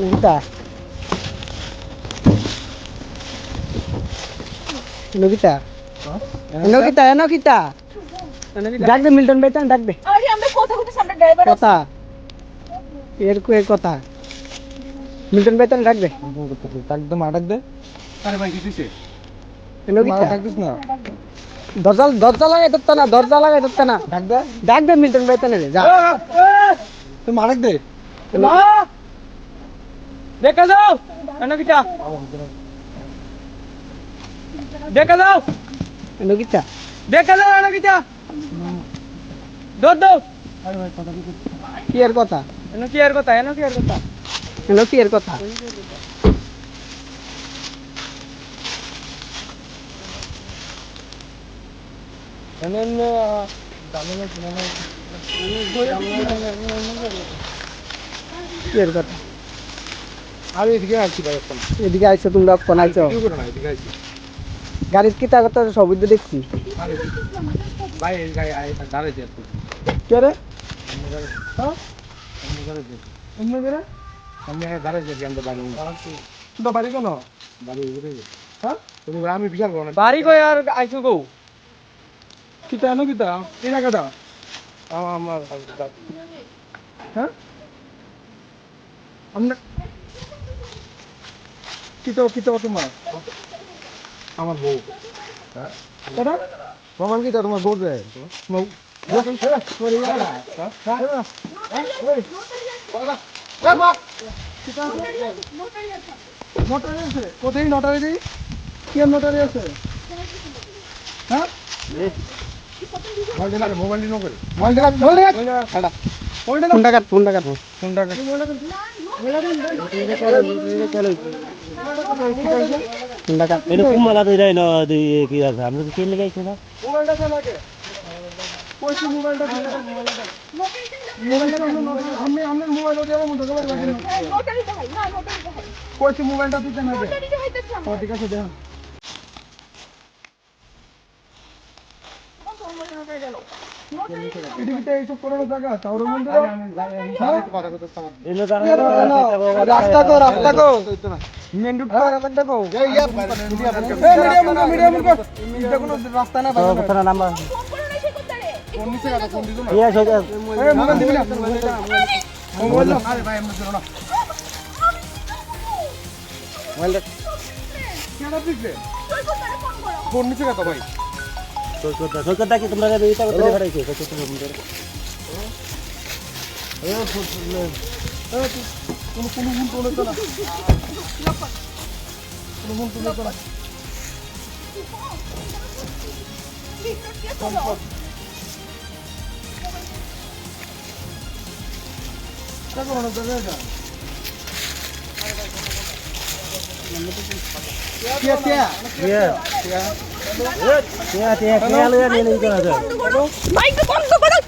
নকিতা? নকিতা নকিতা নকিতা? ডাক দে মিল্টন বেতন ডাক দে। আরে আমরা কথা কথা সামনে ড্রাইভার কথা। এর এর কথা। মিল্টন বেতন ডাক দে। একদম আটাক দে। আরে ভাই কি দিছে নকিতা? ডাক দিস না। দরজা দরজা লাগাই ধরতে না দরজা লাগাই ধরতে না। ডাক দে। ডাক দে মিল্টন রে যা। তুই মারাক দে। দেখা যাও। নকিতা দেখা যাও। নকিতা দেখা যাও নকিতা দৌড় কথা কি কি এর কথা? এনো কি এর কথা এনো কি এর কথা। এনো কি এর কথা। কি এর কথা? আমি এদিকে আসছি ভাই এখন। এদিকে আইছো তোমরা ফোন আইছো? কি করে না এদিকে আসছি গাড়ির কি তার কথা সবই তো দেখছি। আরে ভাই এই আয় দাঁড়াইছে একটু কে রে হ্যাঁ? আমি অন্য করে আমি আমি তো বাড়ি তো বাড়ি কেন? বাড়ি উঠে হ্যাঁ? তুমি আমি বিশাল বড় বাড়ি কই আর আইছো গো কিতা এনো কিতা? এই জায়গাটা আমার। হ্যাঁ? আমরা কিতো কিতো তোমার আমার বউ এটা প্রমাণ কি তা তোমার বউ নটারি আছে কোথায় নটারি দিই কি নটারি আছে হ্যাঁ মোবাইল মোবাইল দিন করে ফোনটা কাট ফোনটা কাট ফোনটা ফোনটা কাট এটা কুমালা তো যাই না কি আছে? আমরা তো কিনলে গাইছি না। মোবাইলটা দিতে না ঠিক আছে দেন এইসব জায়গা রাস্তা কো রাস্তা কো মেন রুট কো রাস্তা কো এটা কোনো রাস্তা না ভাই কথা নাম্বার নিচে কথা দিছো না এই মোবাইল দিবি না মোবাইল আরে ভাই এমন ছিল না মোবাইলটা কেন নিচে কথা ভাই সৈকতদা সৈকতদা কি তোমরা এই টাকা তুলে ফেরাইছো সৈকতদা ফোন করে কোনো কোনো ফোন তোলে তো না? কোনো ফোন তোলে তো না? টাকা মনে করে এটা Yeah, yeah, yeah. yeah. ત્યાં ત્યાં ખ્યાલ નહીં લઈ ગયો હતો માઈક બંધ કરો.